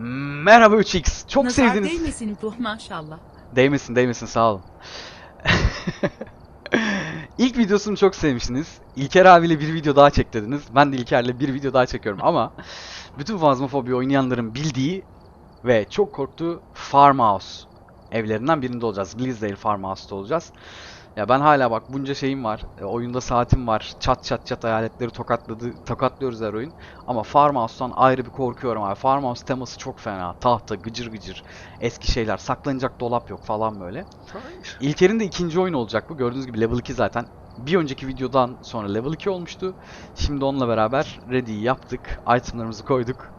Merhaba 3x. Çok Nazar sevdiniz. değmesin ruh maşallah. Değmesin değmesin sağ olun. İlk videosunu çok sevmişsiniz. İlker abiyle bir video daha çek dediniz. Ben de İlker'le bir video daha çekiyorum ama bütün Phasmophobia oynayanların bildiği ve çok korktuğu Farmhouse evlerinden birinde olacağız. Blizzdale Farmhouse'da olacağız. Ya ben hala bak bunca şeyim var. E, oyunda saatim var. Çat çat çat hayaletleri tokatladı, tokatlıyoruz her oyun. Ama Farmhouse'dan ayrı bir korkuyorum abi. Farmhouse teması çok fena. Tahta, gıcır gıcır, eski şeyler, saklanacak dolap yok falan böyle. İlker'in de ikinci oyun olacak bu. Gördüğünüz gibi level 2 zaten. Bir önceki videodan sonra level 2 olmuştu. Şimdi onunla beraber ready'yi yaptık. Itemlarımızı koyduk.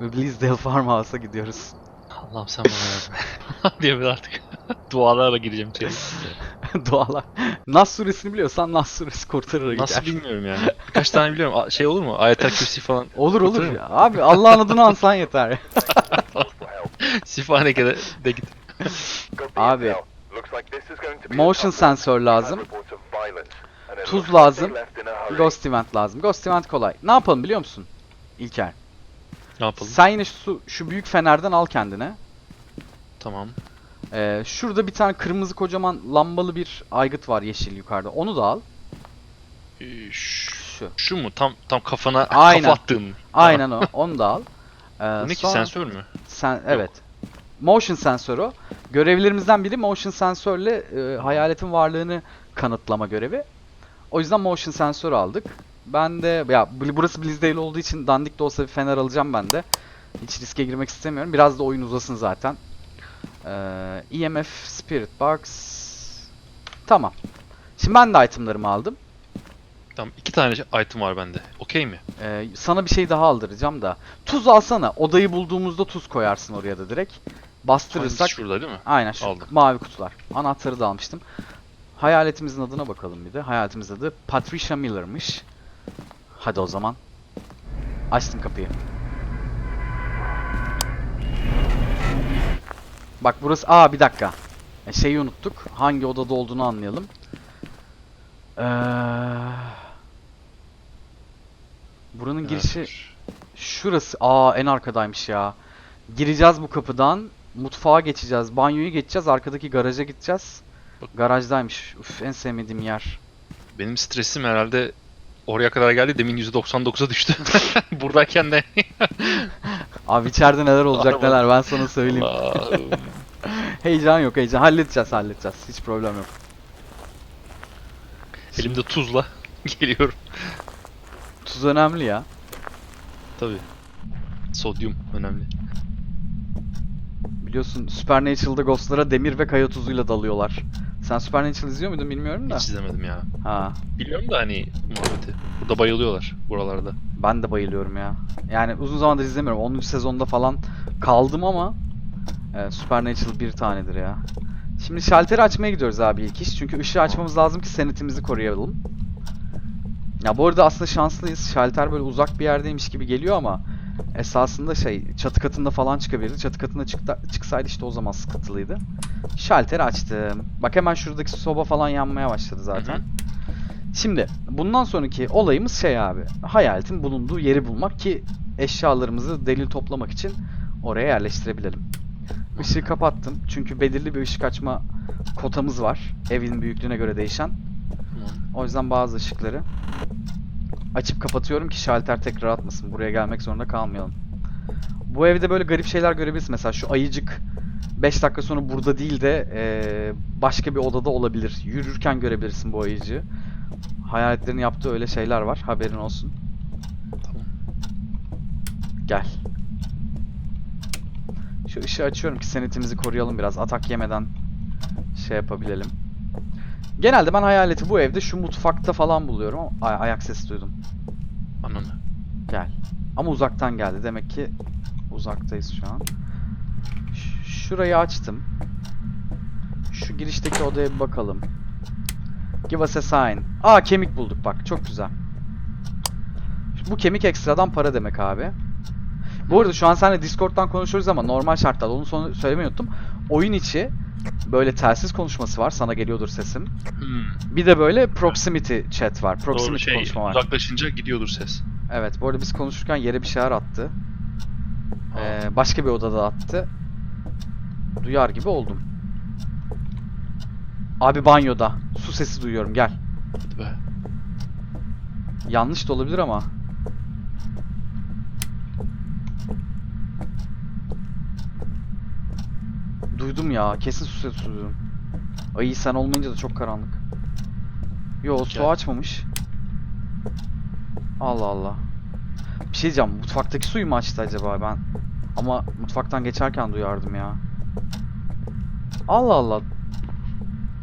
Ve Blizzdale Farmhouse'a gidiyoruz. Allah'ım sen bana yardım diye bir artık dualarla gireceğim içeri. Dualar. Nas suresini biliyorsan Nas suresi kurtarır gider. Nasıl bilmiyorum yani. Birkaç tane biliyorum. A- Şey olur mu? Ayetel Kürsi falan. Olur olur. Kurtarır mı? ya. Abi Allah'ın adını ansan yeter. Sifaneke'de de git. Abi, motion sensör lazım. Tuz lazım. Ghost event lazım. Ghost event kolay. Ne yapalım biliyor musun? İlker. Ne yapalım? Sen yine şu, şu büyük fenerden al kendine. Tamam. Ee, şurada bir tane kırmızı kocaman lambalı bir aygıt var yeşil yukarıda. Onu da al. Ee, şu, Şu. mu? Tam tam kafana Aynen. kafa attığım. Aynen o. Onu da al. Ee, Bu ne ki sonra- sensör mü? Sen evet. Motion sensörü o. Görevlerimizden biri motion sensörle e, hayaletin varlığını kanıtlama görevi. O yüzden motion sensör aldık. Ben de ya bu- burası Blizzdale olduğu için dandik de olsa bir fener alacağım ben de. Hiç riske girmek istemiyorum. Biraz da oyun uzasın zaten. Ee, EMF Spirit Box. Tamam. Şimdi ben de itemlarımı aldım. Tamam iki tane item var bende. Okey mi? Ee, sana bir şey daha aldıracağım da. Tuz alsana. Odayı bulduğumuzda tuz koyarsın oraya da direkt. Bastırırsak Hangisi şurada değil mi? Aynen şu Aldım. mavi kutular. Anahtarı da almıştım. Hayaletimizin adına bakalım bir de. Hayaletimizin adı Patricia Miller'mış. Hadi o zaman. Açtım kapıyı. Bak burası... Aa bir dakika. E, şeyi unuttuk. Hangi odada olduğunu anlayalım. Ee... Buranın girişi... Şurası. Aa en arkadaymış ya. Gireceğiz bu kapıdan. Mutfağa geçeceğiz. Banyoyu geçeceğiz. Arkadaki garaja gideceğiz. Bak. Garajdaymış. Uf en sevmediğim yer. Benim stresim herhalde oraya kadar geldi. Demin %99'a düştü. Buradayken de Abi içeride neler olacak neler ben sana söyleyeyim. Heyecan yok heyecan. Halledeceğiz halledeceğiz. Hiç problem yok. Elimde tuzla geliyorum. Tuz önemli ya. Tabii. Sodyum önemli. Biliyorsun Supernatural'da Ghost'lara demir ve kaya tuzuyla dalıyorlar. Sen Supernatural izliyor muydun bilmiyorum da. Hiç izlemedim ya. Ha. Biliyorum da hani muhabbeti. Burada bayılıyorlar buralarda. Ben de bayılıyorum ya. Yani uzun zamandır izlemiyorum. 10. sezonda falan kaldım ama e, Supernatural bir tanedir ya. Şimdi şalteri açmaya gidiyoruz abi ilk iş. Çünkü ışığı açmamız lazım ki senetimizi koruyalım. Ya bu arada aslında şanslıyız. Şalter böyle uzak bir yerdeymiş gibi geliyor ama esasında şey çatı katında falan çıkabilirdi. Çatı katında çıktı, çıksaydı işte o zaman sıkıntılıydı. Şalteri açtım. Bak hemen şuradaki soba falan yanmaya başladı zaten. Hı hı. Şimdi bundan sonraki olayımız şey abi. Hayaletin bulunduğu yeri bulmak ki eşyalarımızı delil toplamak için oraya yerleştirebilelim. Işığı kapattım çünkü belirli bir ışık açma kotamız var. Evin büyüklüğüne göre değişen. O yüzden bazı ışıkları açıp kapatıyorum ki şalter tekrar atmasın. Buraya gelmek zorunda kalmayalım. Bu evde böyle garip şeyler görebilirsin. Mesela şu ayıcık 5 dakika sonra burada değil de eee, başka bir odada olabilir. Yürürken görebilirsin bu ayıcığı. Hayaletlerin yaptığı öyle şeyler var. Haberin olsun. Gel. Şu ışığı açıyorum ki senetimizi koruyalım biraz. Atak yemeden şey yapabilelim. Genelde ben hayaleti bu evde şu mutfakta falan buluyorum. ama Ay- ayak sesi duydum. Ananı. Gel. Ama uzaktan geldi. Demek ki uzaktayız şu an. Ş- şurayı açtım. Şu girişteki odaya bir bakalım. Give us a sign. Aa kemik bulduk bak. Çok güzel. Bu kemik ekstradan para demek abi. Bu arada şu an seninle Discord'dan konuşuyoruz ama normal şartlarda onu söylemeyi unuttum. Oyun içi böyle telsiz konuşması var. Sana geliyordur sesim. Hmm. Bir de böyle proximity chat var. Doğru Proximity şey konuşma var. uzaklaşınca gidiyordur ses. Evet, bu arada biz konuşurken yere bir şeyler attı. Ee, başka bir odada attı. Duyar gibi oldum. Abi banyoda. Su sesi duyuyorum gel. Hadi be. Yanlış da olabilir ama. Duydum ya. Kesin su sesi duydum. Ay sen olmayınca da çok karanlık. Yo su Gel. açmamış. Allah Allah. Bir şey diyeceğim. Mutfaktaki suyu mu açtı acaba ben? Ama mutfaktan geçerken duyardım ya. Allah Allah.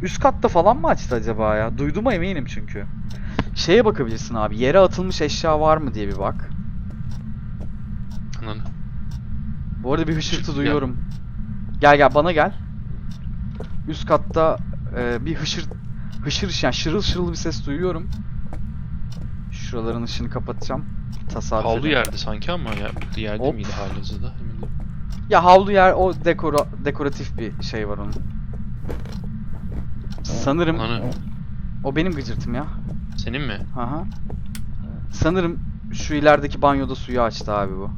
Üst katta falan mı açtı acaba ya? Duyduğuma eminim çünkü. Şeye bakabilirsin abi. Yere atılmış eşya var mı diye bir bak. Ananı. Bu arada bir hışırtı duyuyorum. Gel gel bana gel. Üst katta e, bir hışır hışır yani şırıl şırıl bir ses duyuyorum. Şuraların ışığını kapatacağım. Tasarruf Havlu edeyim. yerde sanki ama ya, yerde Hop. miydi halihazırda? Ya havlu yer o dekora, dekoratif bir şey var onun. Sanırım Ananı. o benim gıcırtım ya. Senin mi? Aha. Sanırım şu ilerideki banyoda suyu açtı abi bu.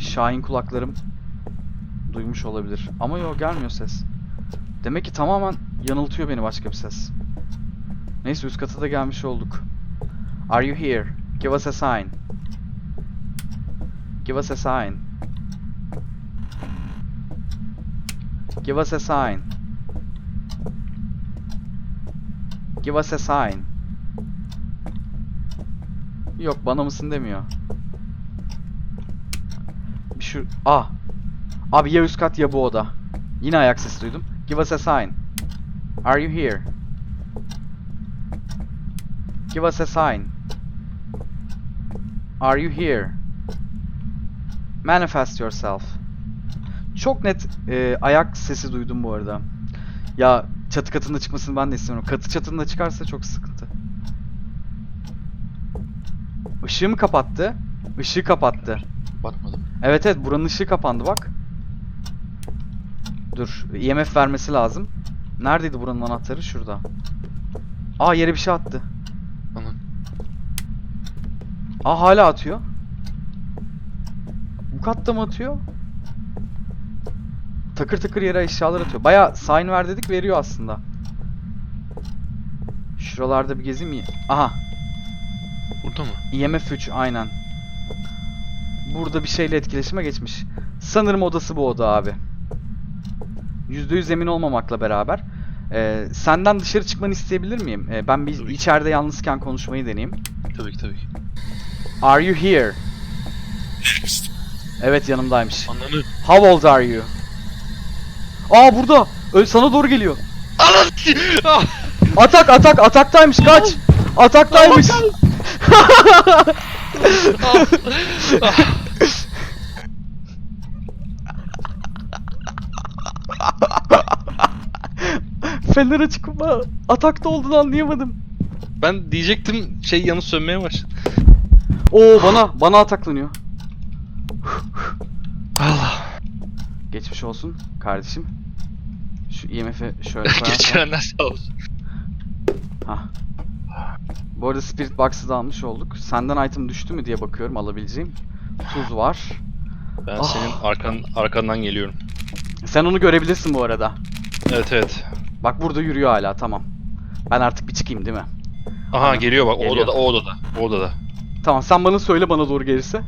Şahin kulaklarım duymuş olabilir. Ama yok gelmiyor ses. Demek ki tamamen yanıltıyor beni başka bir ses. Neyse üst kata da gelmiş olduk. Are you here? Give us a sign. Give us a sign. Give us a sign. Give us a sign. Yok bana mısın demiyor. Bir şu... Ah! Abi ya üst kat ya bu oda. Yine ayak sesi duydum. Give us a sign. Are you here? Give us a sign. Are you here? Manifest yourself. Çok net e, ayak sesi duydum bu arada. Ya çatı katında çıkmasını ben de istemiyorum. Katı çatında çıkarsa çok sıkıntı. Işığı mı kapattı? Işığı kapattı. Bakmadım. Evet evet buranın ışığı kapandı bak. Dur IMF vermesi lazım. Neredeydi buranın anahtarı? Şurada. Aa yere bir şey attı. Anan. Aa hala atıyor. Bu katta mı atıyor? Takır takır yere eşyalar atıyor. Baya sign ver dedik veriyor aslında. Şuralarda bir gezeyim mi? Aha Burada mı? IMF 3 aynen. Burada bir şeyle etkileşime geçmiş. Sanırım odası bu oda abi. %100 emin olmamakla beraber. Ee, senden dışarı çıkmanı isteyebilir miyim? Ee, ben bir Tabii ki. içeride yalnızken konuşmayı deneyeyim. Tabii ki tabii ki. Are you here? Evet yanımdaymış. Ananı. How old are you? Aa burada. Ö sana doğru geliyor. Anan! Ah! Atak atak ataktaymış kaç. Ataktaymış. Fener açık ama atakta olduğunu anlayamadım. Ben diyecektim şey yanı sönmeye başladı. Oo bana bana ataklanıyor. Allah. Geçmiş olsun kardeşim. Şu IMF'i şöyle koyarsam. Geçirenler sağ olsun. Hah. Bu arada Spirit Box'ı da almış olduk. Senden item düştü mü diye bakıyorum alabileceğim. Tuz var. Ben Ah. senin arkan arkandan geliyorum. Sen onu görebilirsin bu arada. Evet evet. Bak burada yürüyor hala tamam. Ben artık bir çıkayım değil mi? Aha geliyor bak o Geliyor. odada o odada. O odada. Tamam sen bana söyle bana doğru gelirse.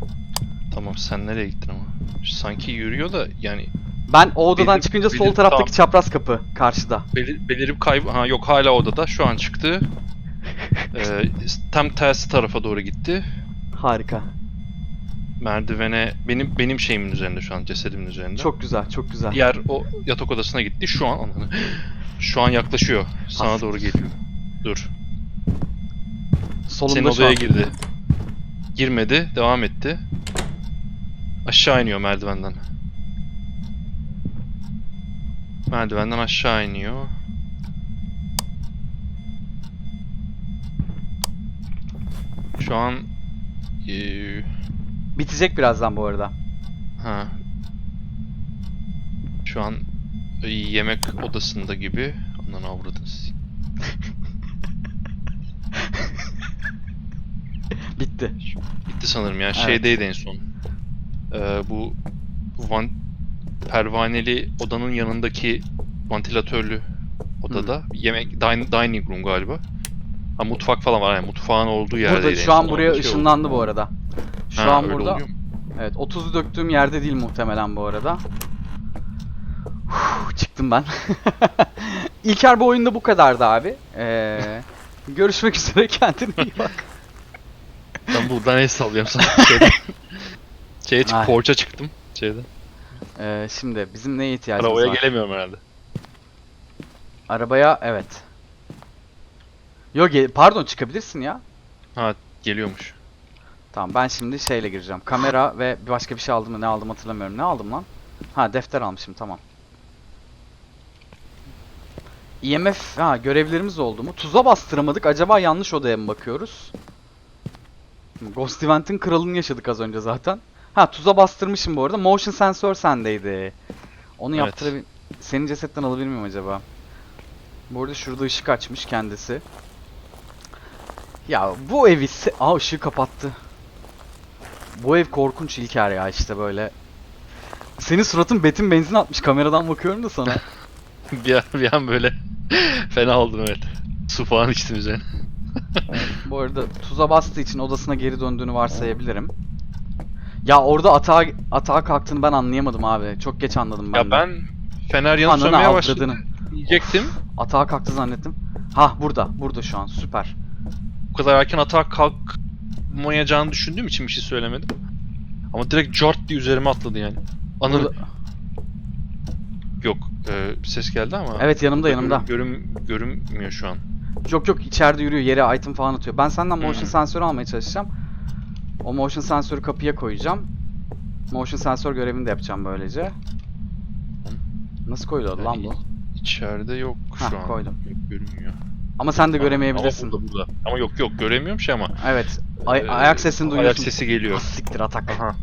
Tamam sen nereye gittin ama? Sanki yürüyor da yani Ben o odadan Belir- çıkınca sol taraftaki tamam. çapraz kapı karşıda. belir, belirip kayb... Ha yok hala odada. Şu an çıktı. Ee, tam tersi tarafa doğru gitti. Harika. Merdivene benim benim şeyimin üzerinde şu an cesedimin üzerinde. Çok güzel, çok güzel. Diğer o yatak odasına gitti. Şu an. Şu an yaklaşıyor. Sana doğru geliyor. Dur. Solunda Senin şu odaya an. girdi. Girmedi. Devam etti. Aşağı iniyor merdivenden. Merdivenden aşağı iniyor. Şu an eee, Bitecek birazdan bu arada. ha. Şu an yemek odasında gibi. Ondan avradınız. Bitti. Bitti sanırım yani Evet. şeydeydi en son. Ee, bu van pervaneli odanın yanındaki vantilatörlü odada yemek din- dining room galiba. Ha mutfak falan var yani mutfağın olduğu yerde. Burada şu an buraya ışınlandı bu arada. Şu an burada. Evet 30'u döktüğüm yerde değil muhtemelen bu arada. Çıktım ben. İlker bu oyunda bu kadardı abi. Ee, görüşmek üzere kendine iyi bak. Ben buradan el sallıyorum sana. Şeye çık, Ay. porça çıktım. Şeyden. Ee, şimdi bizim neye ihtiyacımız Arabaya var? gelemiyorum herhalde. Arabaya evet. Yok ge- pardon çıkabilirsin ya. Ha geliyormuş. Tamam ben şimdi şeyle gireceğim. Kamera ve bir başka bir şey aldım mı ne aldım hatırlamıyorum. Ne aldım lan? Ha defter almışım tamam. IMF ha görevlerimiz oldu mu? Tuza bastıramadık. Acaba yanlış odaya mı bakıyoruz? Ghost Event'in kralını yaşadık az önce zaten. Ha tuza bastırmışım bu arada. Motion sensör sendeydi. Onu Evet. yaptırabil... Senin cesetten alabilir miyim acaba? Bu arada şurada ışık açmış kendisi. Ya bu evi... Aa ışığı kapattı. Bu ev korkunç İlker ya işte böyle. Senin suratın betin benzin atmış kameradan bakıyorum da sana. bir, an, bir an böyle fena oldum evet. Su falan içtim üzerine. Bu arada tuza bastığı için odasına geri döndüğünü varsayabilirim. Ya orada atağa, atağa kalktığını ben anlayamadım abi. Çok geç anladım ben Ya de. ben fener yanıp Ananı sönmeye başladı avradını. diyecektim. Atağa kalktı zannettim. Hah burada. Burada şu an. Süper. Bu kadar erken atağa kalkmayacağını düşündüğüm için bir şey söylemedim. Ama direkt cart diye üzerime atladı yani. Anıl Burada- yok. E, bir ses geldi ama. Evet yanımda yanımda. Görüm, görünmüyor şu an. Yok yok içeride yürüyor. Yere item falan atıyor. Ben senden motion Hmm. sensörü almaya çalışacağım. O motion sensörü kapıya koyacağım. Motion sensör görevini de yapacağım böylece. Nasıl koyuluyordu lan bu? İçeride yok şu Hah, an. koydum. Yok, görünmüyor. Ama sen de Ama- göremeyebilirsin. Ama burada, burada. Ama yok yok göremiyorum şey ama. Evet. Ay- Ee, ayak sesini duyuyorsun. Ayak sesi geliyor. Ah, Siktir atak. Aha.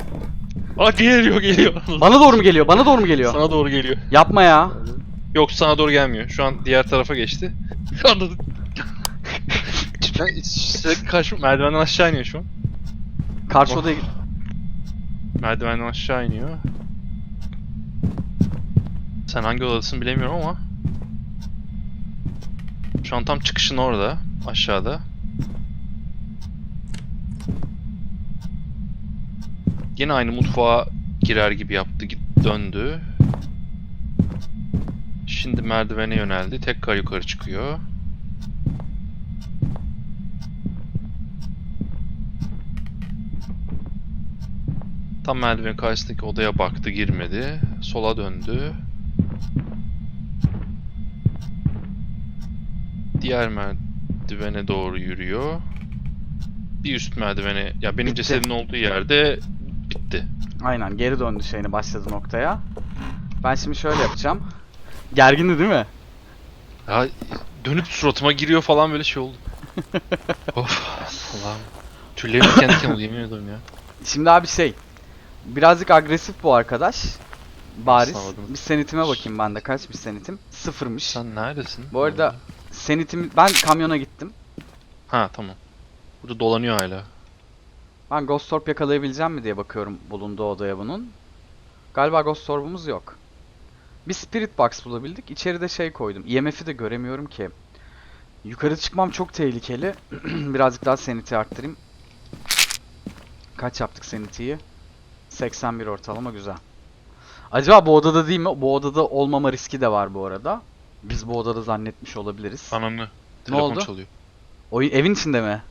Aa geliyor geliyor. Bana doğru mu geliyor? Bana doğru mu geliyor? Sana doğru geliyor. Yapma ya. Yok sana doğru gelmiyor. Şu an diğer tarafa geçti. Anladın. ben sürekli karşı merdivenden aşağı iniyor şu an. Karşı Oh. odaya Merdivenden aşağı iniyor. Sen hangi odadasın bilemiyorum ama. Şu an tam çıkışın orada. Aşağıda. Yine aynı mutfağa girer gibi yaptı. Git döndü. Şimdi merdivene yöneldi. Tekrar yukarı çıkıyor. Tam merdivenin karşısındaki odaya baktı, girmedi. Sola döndü. Diğer merdivene doğru yürüyor. Bir üst merdivene, ya benim Bitti. olduğu yerde bitti. Aynen geri döndü şeyini başladı noktaya. Ben şimdi şöyle yapacağım. Gergindi değil mi? Ya dönüp suratıma giriyor falan böyle şey oldu. of Allah'ım. Tüllerim diken diken oldu yemin ediyorum ya. Şimdi abi şey. Birazcık agresif bu arkadaş. Bariz. Sağladım. Bir senitime bakayım ben de kaçmış senitim? Sıfırmış. Sen neredesin? Bu arada senitim ben kamyona gittim. Ha tamam. Burada dolanıyor hala. Ben Ghost Orb yakalayabileceğim mi diye bakıyorum bulunduğu odaya bunun. Galiba Ghost Orb'umuz yok. Bir Spirit Box bulabildik. İçeride şey koydum. IMF'i de göremiyorum ki. Yukarı çıkmam çok tehlikeli. Birazcık daha sanity arttırayım. Kaç yaptık sanity'yi? 81 ortalama güzel. Acaba bu odada değil mi? Bu odada olmama riski de var bu arada. Biz bu odada zannetmiş olabiliriz. Ananı. Telefon oldu? çalıyor. Oyun evin içinde mi?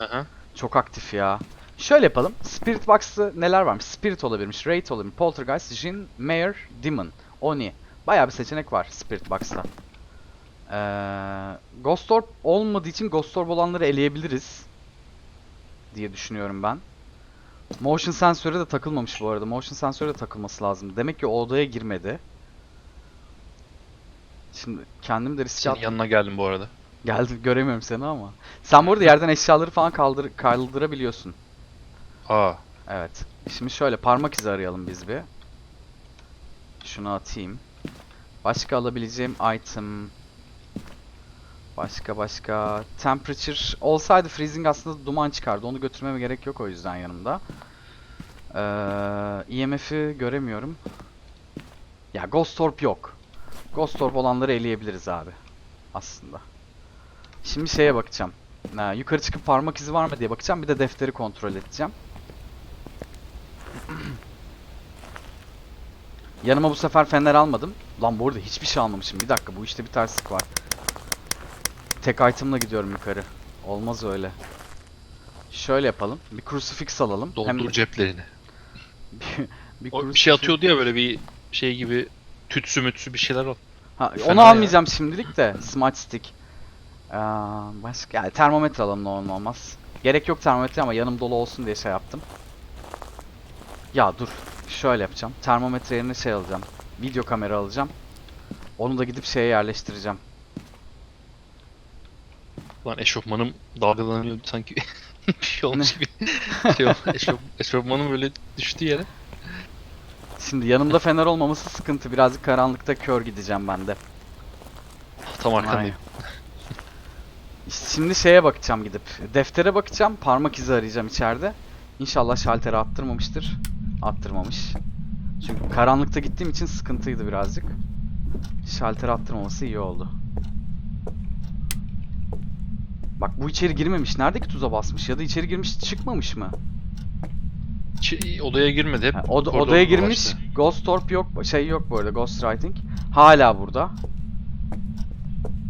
Aha. Çok aktif ya. Şöyle yapalım. Spirit Box'ta neler varmış? Spirit olabilirmiş, Wraith olabilir, Poltergeist, Jinn, Mayor, Demon, Oni. Bayağı bir seçenek var Spirit Box'ta. Ee, Ghost Orb olmadığı için Ghost Orb olanları eleyebiliriz. Diye düşünüyorum ben. Motion sensörü de takılmamış bu arada. Motion sensörü de takılması lazım. Demek ki o odaya girmedi. Şimdi kendim de riske Senin attım. yanına geldim bu arada. Geldim göremiyorum seni ama. Sen bu arada yerden eşyaları falan kaldır kaldırabiliyorsun. Aa. Evet. Şimdi şöyle parmak izi arayalım biz bir. Şunu atayım. Başka alabileceğim item. Başka başka. Temperature olsaydı freezing aslında duman çıkardı. Onu götürmeme gerek yok o yüzden yanımda. Ee, EMF'i göremiyorum. Ya Ghost Orb yok. Ghost Orb olanları eleyebiliriz abi. Aslında. Şimdi şeye bakacağım. Ha, yukarı çıkıp parmak izi var mı diye bakacağım. Bir de defteri kontrol edeceğim. Yanıma bu sefer fener almadım. Lan bu arada hiçbir şey almamışım. Bir dakika bu işte bir terslik var. Tek item'la gidiyorum yukarı. Olmaz öyle. Şöyle yapalım. Bir crucifix alalım. Hem Doldur de- ceplerini. bir, bir crucifix- şey atıyordu ya böyle bir şey gibi tütsü mütsü bir şeyler al. Ha, Fena onu ya. almayacağım şimdilik de. Smart stick. Ee, başka yani termometre alalım ne olmaz. Gerek yok termometre ama yanım dolu olsun diye şey yaptım. Ya dur. Şöyle yapacağım. Termometre yerine şey alacağım. Video kamera alacağım. Onu da gidip şeye yerleştireceğim. Lan eşofmanım dalgalanıyor sanki bir şey olmuş gibi. şey, eşof, eşofmanım böyle düştü yere. Şimdi yanımda fener olmaması sıkıntı. Birazcık karanlıkta kör gideceğim ben de. Tam arkandayım. Şimdi şeye bakacağım gidip. Deftere bakacağım. Parmak izi arayacağım içeride. İnşallah şaltere attırmamıştır. Attırmamış. Çünkü karanlıkta gittiğim için sıkıntıydı birazcık. Şalter attırmaması iyi oldu. Bak bu içeri girmemiş. Neredeki tuza basmış ya da içeri girmiş çıkmamış mı? Hiç odaya girmedi hep. Ha, od- odaya girmiş. dolaştı. Ghost Orb yok. Şey yok bu arada. Ghost Writing. Hala burada.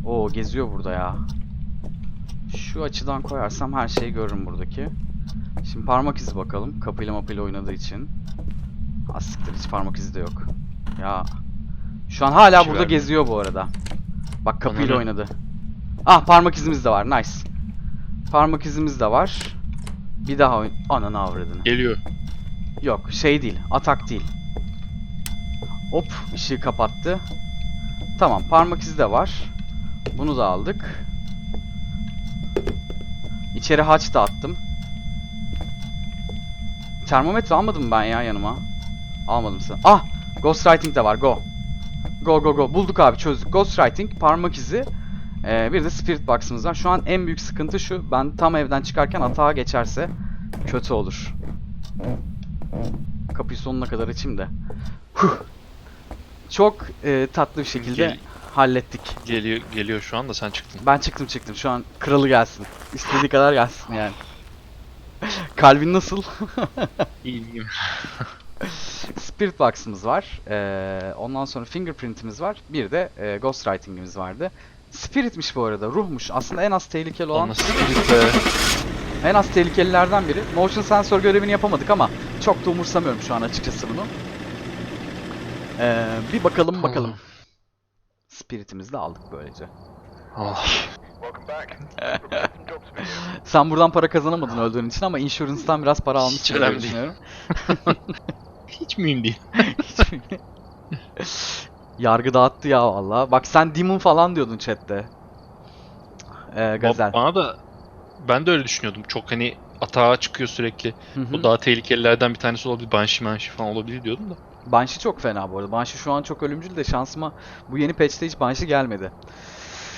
Oo geziyor burada ya. Şu açıdan koyarsam her şeyi görürüm buradaki. Şimdi parmak izi bakalım. Kapıyla mapıyla oynadığı için. Asiktir hiç parmak izi de yok. Ya. Şu an hala şey burada vermiyor. geziyor bu arada. Bak kapıyla Ananı. oynadı. Ah parmak izimiz de var. Nice. Parmak izimiz de var. Bir daha oyun. Ananı avradını. Geliyor. Yok şey değil. Atak değil. Hop ışığı kapattı. Tamam parmak izi de var. Bunu da aldık. İçeri haç da attım. Termometre almadım ben ya yanıma. Almadım sen. Ah! Ghostwriting de var. Go. Go go go. Bulduk abi çözdük. Ghostwriting, parmak izi. Ee, bir de Spirit Box'ımız var. Şu an en büyük sıkıntı şu. Ben tam evden çıkarken atağa geçerse kötü olur. Kapıyı sonuna kadar açayım da. Huh. Çok e, tatlı bir şekilde Gel- hallettik. Geliyor geliyor şu anda sen çıktın. Ben çıktım çıktım. Şu an kralı gelsin. İstediği kadar gelsin yani. Kalbin nasıl? İyiyim. Spirit Box'ımız var. Ee, ondan sonra Fingerprint'imiz var. Bir de e, Ghostwriting'imiz vardı. Spirit'miş bu arada. Ruhmuş. Aslında en az tehlikeli olan Ona spirit be. En az tehlikelilerden biri. Motion sensör görevini yapamadık ama çok da umursamıyorum şu an açıkçası bunu. Ee, bir bakalım bakalım. Spirit'imizi de aldık böylece. Allah. Sen buradan para kazanamadın öldüğün için ama insurance'dan biraz para Hiç almışsın diye önemli değil. düşünüyorum. Hiç mühim değil. Yargı dağıttı ya valla. Bak sen Demon falan diyordun chatte. Ee, Gazel. Bana da ben de öyle düşünüyordum. Çok hani atağa çıkıyor sürekli. Hı hı. Bu daha tehlikelilerden bir tanesi olabilir. Banshee Manshee falan olabilir diyordum da. Banshee çok fena bu arada. Banshee şu an çok ölümcül de şansıma bu yeni patch'te hiç Banshee gelmedi.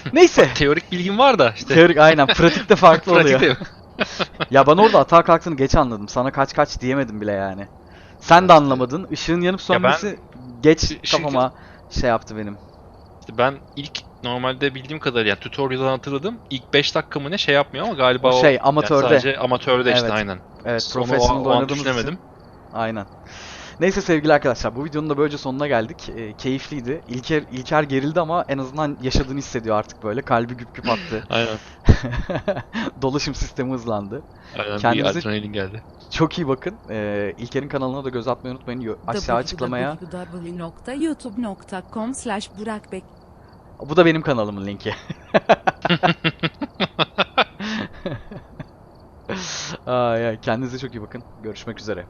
Neyse. Teorik bilgim var da işte. Teorik aynen pratikte farklı oluyor. Pratikte yok. Ya ben orada atağa kalktığını geç anladım. Sana kaç kaç diyemedim bile yani. Sen de anlamadın. Işığın yanıp Ya ben- sönmesi geç Işık- kafama şey yaptı benim. İşte ben ilk normalde bildiğim kadarıyla yani tutorial'dan hatırladım. İlk 5 dakika mı ne şey yapmıyor ama galiba O o şey, yani amatörde. sadece amatörde işte Evet. aynen. Evet, an oynadığımız için. Aynen. Neyse sevgili arkadaşlar bu videonun da böylece sonuna geldik. Ee, keyifliydi. İlker, İlker gerildi ama en azından yaşadığını hissediyor artık böyle. Kalbi güp güp attı. Aynen. Dolaşım sistemi hızlandı. Aynen Kendinize- bir adrenalin geldi. Çok iyi bakın. Ee, İlker'in kanalına da göz atmayı unutmayın. Aşağı açıklamaya. www.youtube.com slash burakbek Bu da benim kanalımın linki. Ay, ay, kendinize çok iyi bakın. Görüşmek üzere.